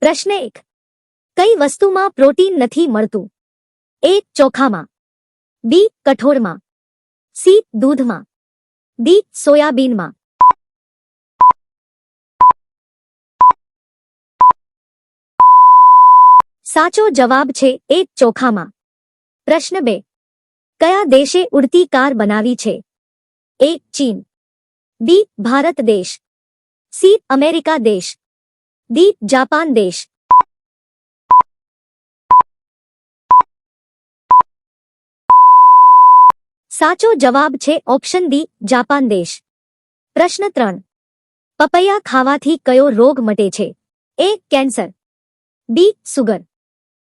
પ્રશ્ન એક. કઈ વસ્તુમાં પ્રોટીન નથી મળતું? એ ચોખામાં. બી કઠોળમાં. સી દૂધમાં. ડી સોયાબીનમાં. સાચો જવાબ છે એ ચોખામાં. પ્રશ્ન બે. કયા દેશે ઉડતી કાર બનાવી છે? એ ચીન. બી ભારત દેશ. સી અમેરિકા દેશ. ડી જાપાન દેશ સાચો જવાબ છે ઓપ્શન ડી જાપાન દેશ પ્રશ્ન ત્રણ પપૈયા ખાવાથી કયો રોગ મટે છે A cancer B sugar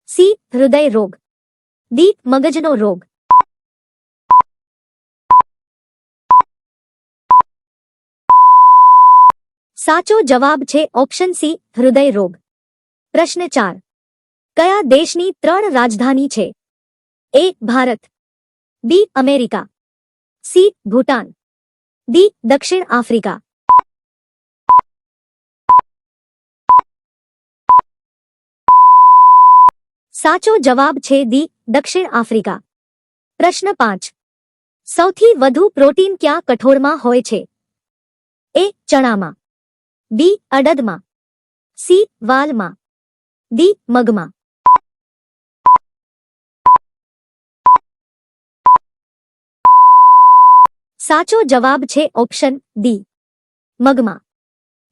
C હૃદય રોગ ડી મગજનો રોગ સાચો જવાબ છે ઓપ્શન સી હૃદય રોગ પ્રશ્ન ચાર કયા દેશની ત્રણ રાજધાની છે A Bharat B America C Bhutan D દક્ષિણ આફ્રિકા સાચો જવાબ છે દી દક્ષિણ આફ્રિકા પ્રશ્ન પાંચ સૌથી વધુ પ્રોટીન ક્યાં કઠોળમાં હોય છે એ ચણામાં બી અડદમાં, સી વાલમાં, ડી મગમાં. સાચો જવાબ છે ઓપ્શન ડી, મગમાં.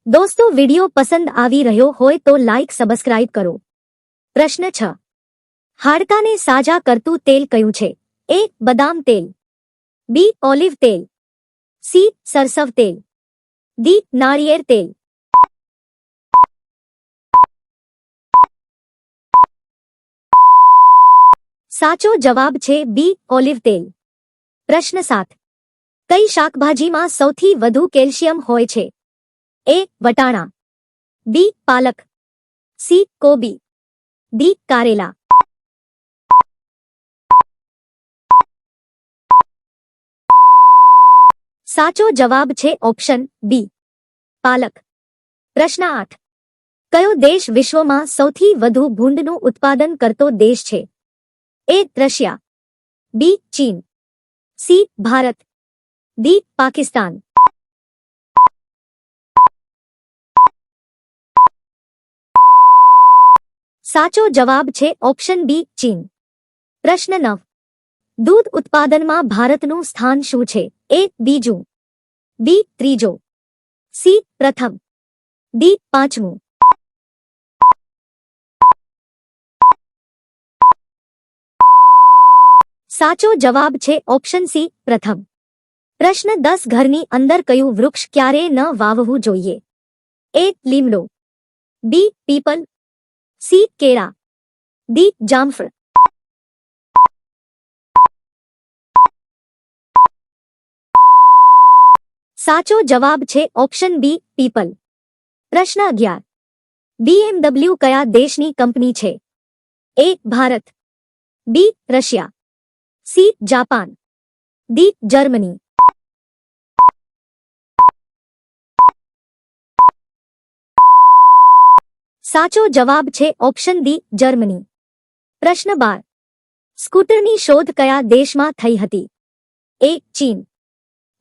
દોસ્તો, વિડિયો પસંદ આવી રહ્યો હોય તો લાઇક સબસ્ક્રાઇબ કરો. પ્રશ્ન છ. હાડકાને સાજા કરતું તેલ કયું છે? એ, બદામ તેલ. બી, ઓલિવ તેલ. સી, સરસવ તેલ. ડી, નાળિયેર તેલ. સાચો જવાબ છે બી, ઓલિવ તેલ. પ્રશ્ન સાત. કઈ શાકભાજીમાં સૌથી વધુ કેલ્શિયમ હોય છે? એ, વટાણા. બી, પાલક. સી, કોબી. ડી, કારેલા. સાચો જવાબ છે ઓપ્શન બી, પાલક. પ્રશ્ન આઠ. કયો દેશ વિશ્વમાં સૌથી વધુ ભૂંડનું ઉત્પાદન કરતો દેશ છે? એ રશિયા બી ચીન સી ભારત ડી પાકિસ્તાન સાચો જવાબ છે ઓપ્શન બી ચીન પ્રશ્ન નવ દૂધ ઉત્પાદનમાં ભારતનું સ્થાન શું છે એ બીજું બી ત્રીજો સી પ્રથમ ડી પાંચમું સાચો જવાબ છે ઓપ્શન સી, પ્રથમ. પ્રશ્ન દસ, ઘરની અંદર કયું વૃક્ષ ક્યારે ન વાવવું જોઈએ? એ, લીમડો. બી, પીપલ. સી, કેળા. ડી, જામફળ. સાચો જવાબ છે ઓપ્શન બી, પીપલ. પ્રશ્ન અગિયાર. બીએમડબલ્યુ કયા દેશની કંપની છે? A, Bharat. B, Russia. C Japan D Germany સાચો જવાબ છે ઓપ્શન ડી જર્મની પ્રશ્ન બાર. સ્કૂટરની શોધ કયા દેશમાં થઈ હતી? એ ચીન.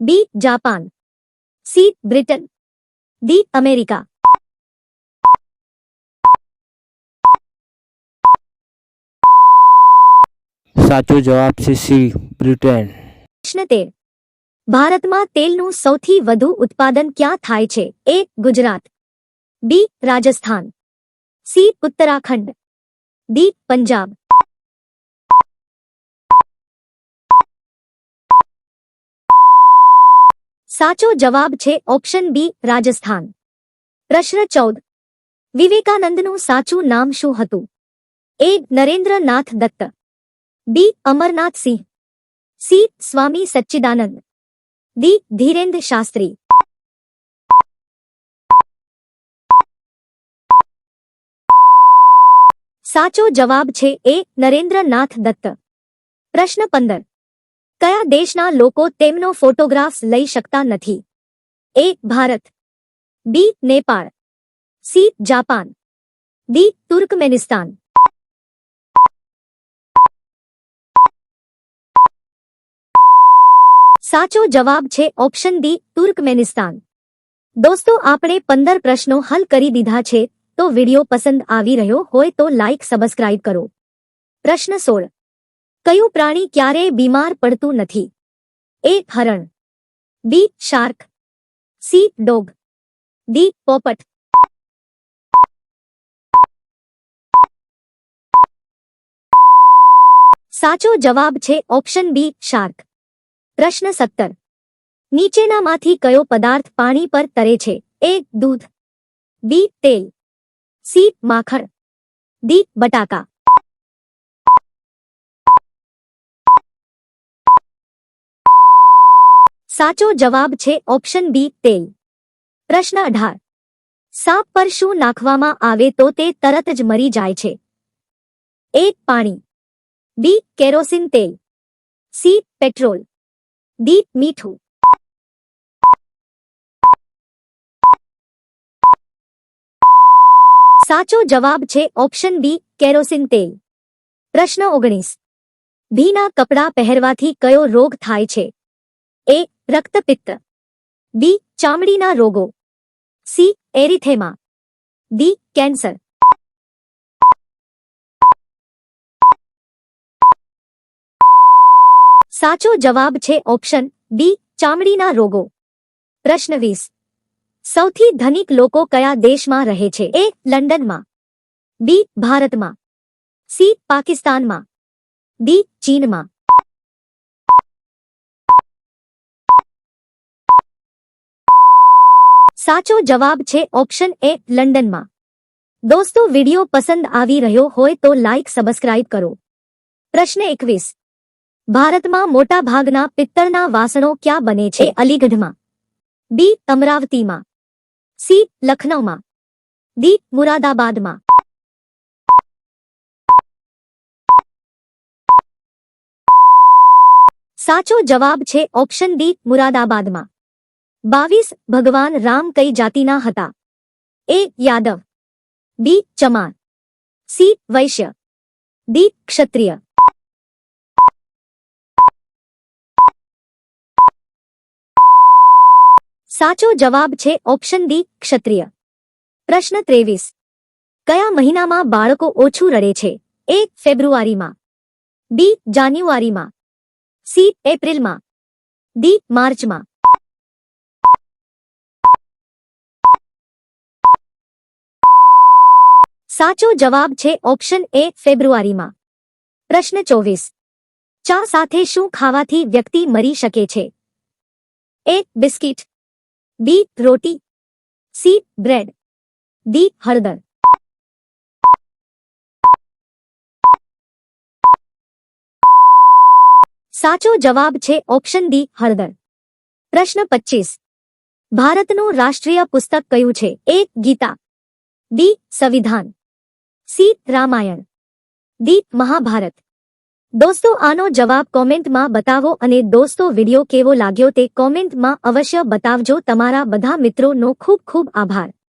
B Japan. C Britain. D America. સાચો જવાબ છે સી, બ્રિટન. પ્રશ્ન તેર ભારતમાં તેલનું સૌથી વધુ ઉત્પાદન ક્યાં થાય છે? A, Gujarat. B, Rajasthan. C, Uttarakhand. D, Punjab. સાચો જવાબ છે ઓપ્શન બી, રાજસ્થાન. પ્રશ્ન ચૌદ. વિવેકાનંદનું સાચું નામ શું હતું? A, Narendranath Datta. B Amarnath Singh C Swami Sachchidanand D Dhirendra Shastri સાચો જવાબ છે એ નરેન્દ્રનાથ દત્ત પ્રશ્ન પંદર કયા દેશના લોકો તેમનો ફોટોગ્રાફ્સ લઈ શકતા નથી A Bharat B Nepal C Japan D Turkmenistan સાચો જવાબ છે ઓપ્શન ડી, તુર્કમેનિસ્તાન. દોસ્તો, આપણે પંદર પ્રશ્નો હલ કરી દીધા છે, તો વિડિયો પસંદ આવી રહ્યો હોય તો લાઇક સબસ્ક્રાઇબ કરો. પ્રશ્ન સોળ. કયું પ્રાણી ક્યારેય બીમાર પડતું નથી? એ, હરણ. B shark C dog D પોપટ. સાચો જવાબ છે ઓપ્શન બી શાર્ક પ્રશ્ન સત્તર. નીચેનામાંથી કયો પદાર્થ પાણી પર તરે છે? એ, દૂધ. બી, તેલ. સી, માખણ. ડી, બટાકા. સાચો જવાબ છે ઓપ્શન બી, તેલ. પ્રશ્ન અઢાર. સાપ પર શું નાખવામાં આવે તો તે તરત જ મરી જાય છે? એ પાણી. બી, કેરોસીન તેલ. C, petrol. ડી મીઠું સાચો જવાબ છે ઓપ્શન બી કેરોસીન તેલ. પ્રશ્ન ઓગણીસ. ભીના કપડાં પહેરવાથી કયો રોગ થાય છે? એ રક્તપિત્ત. બી ચામડીના રોગો. C erythema. D cancer. સાચો જવાબ છે ઓપ્શન બી, ચામડીના રોગો. પ્રશ્ન વીસ. સૌથી ધનિક લોકો કયા દેશમાં રહે છે? એ, લંડનમાં. બી, ભારતમાં. સી, પાકિસ્તાનમાં. ડી, ચીનમાં. સાચો જવાબ છે ઓપ્શન એ, લંડનમાં. દોસ્તો, વિડિયો પસંદ આવી રહ્યો હોય તો લાઇક સબસ્ક્રાઇબ કરો. પ્રશ્ન એકવીસ. ભારતમાં મોટા ભાગના પિત્તળના વાસણો ક્યાં બને છે? અલીગઢમાં. બી, અમરાવતીમાં. સી લખનૌમાં ડી, મુરાદાબાદમાં. સાચો જવાબ છે ઓપ્શન ડી, મુરાદાબાદમાં. બાવીસ, ભગવાન રામ કઈ જાતિના હતા? A, Yadav. B, Chamar. C, Vaishya. D, Kshatriya. સાચો જવાબ છે ઓપ્શન ડી, ક્ષત્રિય. પ્રશ્ન ત્રેવીસ. કયા મહિનામાં બાળકો ઓછું રડે છે? એ, ફેબ્રુઆરીમાં. બી, જાન્યુઆરીમાં. સી, એપ્રિલમાં. ડી, માર્ચમાં. સાચો જવાબ છે ઓપ્શન એ, ફેબ્રુઆરીમાં. પ્રશ્ન ચોવીસ. ચા સાથે શું ખાવાથી વ્યક્તિ મરી શકે છે? A, biscuit. બી રોટી સી બ્રેડ ડી હળદર સાચો જવાબ છે ઓપ્શન ડી હળદર પ્રશ્ન પચીસ ભારતનું રાષ્ટ્રીય પુસ્તક કયું છે એ ગીતા ડી સંવિધાન સી રામાયણ ડી મહાભારત દોસ્તો, આનો જવાબ કોમેન્ટમાં બતાવો અને દોસ્તો, વિડિયો કેવો લાગ્યો તે કોમેન્ટમાં અવશ્ય બતાવજો. તમારા બધા મિત્રોનો ખૂબ ખૂબ આભાર.